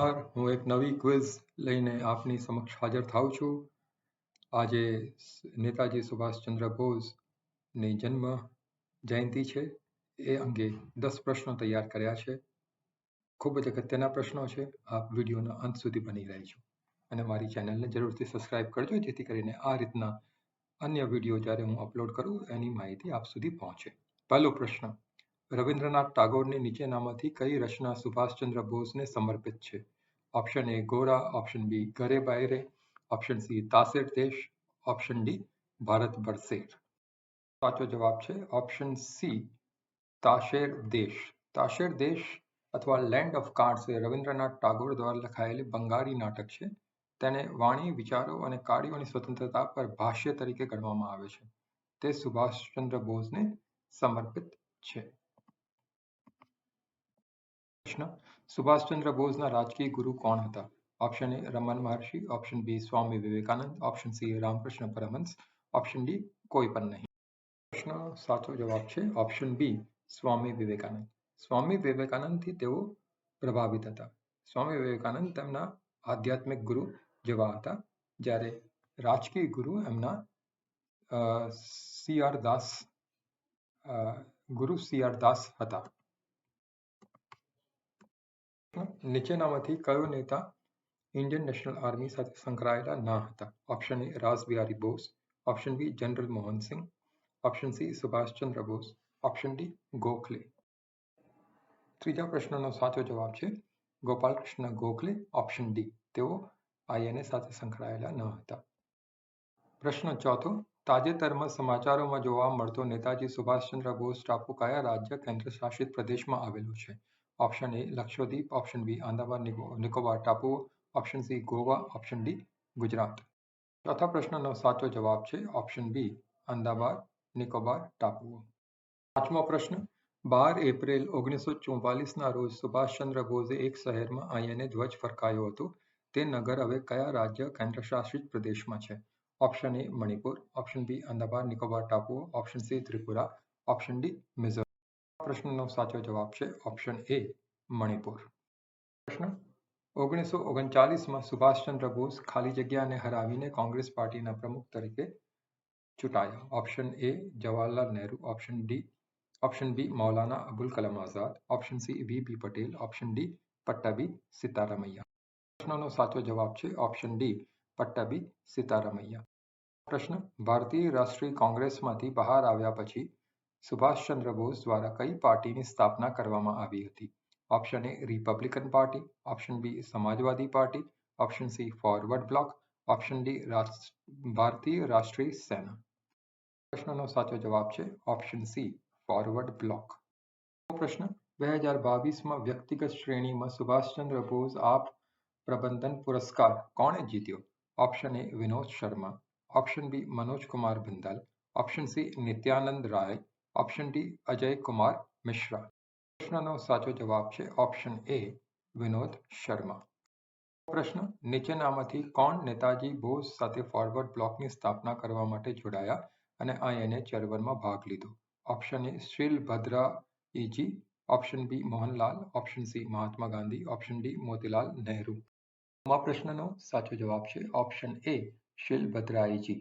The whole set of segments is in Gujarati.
હું એક નવી ક્વિઝ લઈને આપની સમક્ષ હાજર થાઉં છું. આજે નેતાજી સુભાષચંદ્ર બોઝની જન્મ જયંતિ છે. એ અંગે દસ પ્રશ્નો તૈયાર કર્યા છે. ખૂબ જ અગત્યના પ્રશ્નો છે. આપ વિડીયોના અંત સુધી બની રહેજો અને મારી ચેનલને જરૂરથી સબસ્ક્રાઇબ કરજો, જેથી કરીને આ રીતના અન્ય વીડિયો જ્યારે હું અપલોડ કરું, એની માહિતી આપ સુધી પહોંચે. પહેલો પ્રશ્ન રવિન્દ્રનાથ ટાગોરની નીચેનામાંથી કઈ રચના સુભાષચંદ્ર બોઝને સમર્પિત છે? ઓપ્શન એ ગોરા. ઓપ્શન બી ઘરે બાયરે. ઓપ્શન સી તાસેર દેશ. ઓપ્શન ડી ભારત બરસેર. સાચો જવાબ છે ઓપ્શન સી તાશેર દેશ. તાશેર દેશ અથવા લેન્ડ ઓફ કાર્ડ્સ એ રવિન્દ્રનાથ ટાગોર દ્વારા લખાયેલી બંગાળી નાટક છે. તેને વાણી, વિચારો અને કાર્યોની સ્વતંત્રતા પર ભાષ્ય તરીકે ગણવામાં આવે છે. તે સુભાષચંદ્ર બોઝને સમર્પિત છે. પ્રશ્ન સુભાષચંદ્ર બોઝના રાજકીય ગુરુ કોણ હતા? Option A Raman Maharshi. Option B Swami Vivekananda. Option C Ramakrishna Paramahansa. Option D કોઈ પણ નહીં. પ્રશ્ન સાચો જવાબ છે. Option B Swami Vivekananda. સ્વામી વિવેકાનંદથી તેઓ પ્રભાવિત હતા. સ્વામી વિવેકાનંદ તેમના આધ્યાત્મિક ગુરુ જેવા હતા, જ્યારે રાજકીય ગુરુ એમના સી આર દાસ ગુરુ સી આર દાસ હતા. નીચેનામાંથી કયો નેતા ઇન્ડિયન નેશનલ આર્મી સાથે સંકળાયેલા ના હતા? Option A Rash Behari Bose option B general Mohan Singh option C Subhash Chandra Bose option D Gokhale ત્રીજા પ્રશ્નનો સાચો જવાબ છે ગોપાલકૃષ્ણ ગોખલે. ઓપ્શન ડી તેઓ આઈએનએ સાથે સંકળાયેલા ન હતા. પ્રશ્ન ચોથો, તાજેતરમાં સમાચારોમાં જોવા મળતો નેતાજી સુભાષચંદ્ર બોઝ ટાપુ કયા રાજ્ય કેન્દ્ર શાસિત પ્રદેશમાં આવેલું છે? Option A Lakshadweep option B Andaman Nicobar ટાપુઓ option C Goa option D Gujarat ચોથા પ્રશ્નનો સાચો જવાબ છે ઓપ્શન બી આંદામાન નિકોબાર ટાપુઓ પાંચમો પ્રશ્ન, બાર એપ્રિલ ઓગણીસો ચુમ્માલીસના રોજ સુભાષચંદ્ર બોઝે એક શહેરમાં આઈએનએ ધ્વજ ફરકાયો હતો. તે નગર હવે કયા રાજ્ય, કેન્દ્રશાસિત પ્રદેશમાં છે? Option A Manipur. Option B Andaman Nicobar ટાપુઓ option C Tripura. Option D Mizoram પ્રશ્નનો સાચો જવાબ છે ઓપ્શન એ મણિપુર. પ્રશ્ન ઓગણીસો ઓગણચાલીસમાં સુભાષચંદ્ર બોઝ ખાલી જગ્યાને હરાવીને કોંગ્રેસ પાર્ટીના પ્રમુખ તરીકે ચૂંટાયા. Option A Jawaharlal Nehru. Option D option B Maulana Abul Kalam Azad. Option C V P Patel. Option D Pattabhi Sitaramayya. પ્રશ્નનો સાચો જવાબ છે ઓપ્શન ડી પટ્ટાબી સીતારામૈયા. પ્રશ્ન, ભારતીય રાષ્ટ્રીય કોંગ્રેસમાંથી બહાર આવ્યા પછી સુભાષચંદ્ર બોઝ દ્વારા કઈ પાર્ટીની સ્થાપના કરવામાં આવી હતી? Option A Republican party, option B Samajwadi party, option C Forward Bloc, option D Bharatiya Rashtriya Sena. પ્રશ્નનો સાચો જવાબ છે ઓપ્શન સી ફોરવર્ડ બ્લોક. પ્રશ્ન, બે હજાર બાવીસમાં વ્યક્તિગત શ્રેણીમાં સુભાષચંદ્ર બોઝ આપ પ્રબંધન પુરસ્કાર કોણે જીત્યો? Option A Vinod Sharma, option B Manoj Kumar Bindal option C Nityanand Rai option D Ajay Kumar Mishra પ્રશ્નનો સાચો જવાબ છે ઓપ્શન એ વિનોદ શર્મા પ્રશ્ન નીચેનામાંથી કોણ નેતાજી બોઝ સાથે ફોરવર્ડ બ્લોકની સ્થાપના કરવા માટે જોડાયા અને આઈએનએ ચળવળમાં ભાગ લીધો? Option A Sheelbhadra Yajee option B Mohanlal option C Mahatma Gandhi option D Motilal Nehru આ પ્રશ્નનો સાચો જવાબ છે ઓપ્શન એ શિલભદ્રાઈજી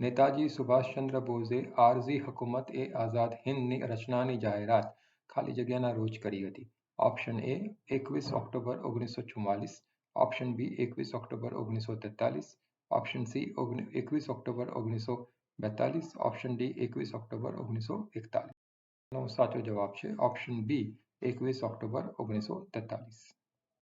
નેતાજી સુભાષચંદ્ર બોઝે આરઝી હકુમત એ આઝાદ હિંદની રચનાની જાહેરાત ખાલી જગ્યાના રોજ કરી હતી. ઓપ્શન એ, એકવીસ ઓક્ટોબર ઓગણીસો ચુમ્માલીસ ઓપ્શન બી, એકવીસ ઓક્ટોબર ઓગણીસો તેતાલીસ. ઓપ્શન સી એકવીસ ઓક્ટોબર ઓગણીસો બેતાલીસ. ઓપ્શન ડી, એકવીસ ઓક્ટોબર ઓગણીસો એકતાલીસ. સાચો જવાબ છે ઓપ્શન બી, એકવીસ ઓક્ટોબર ઓગણીસો તેતાલીસ.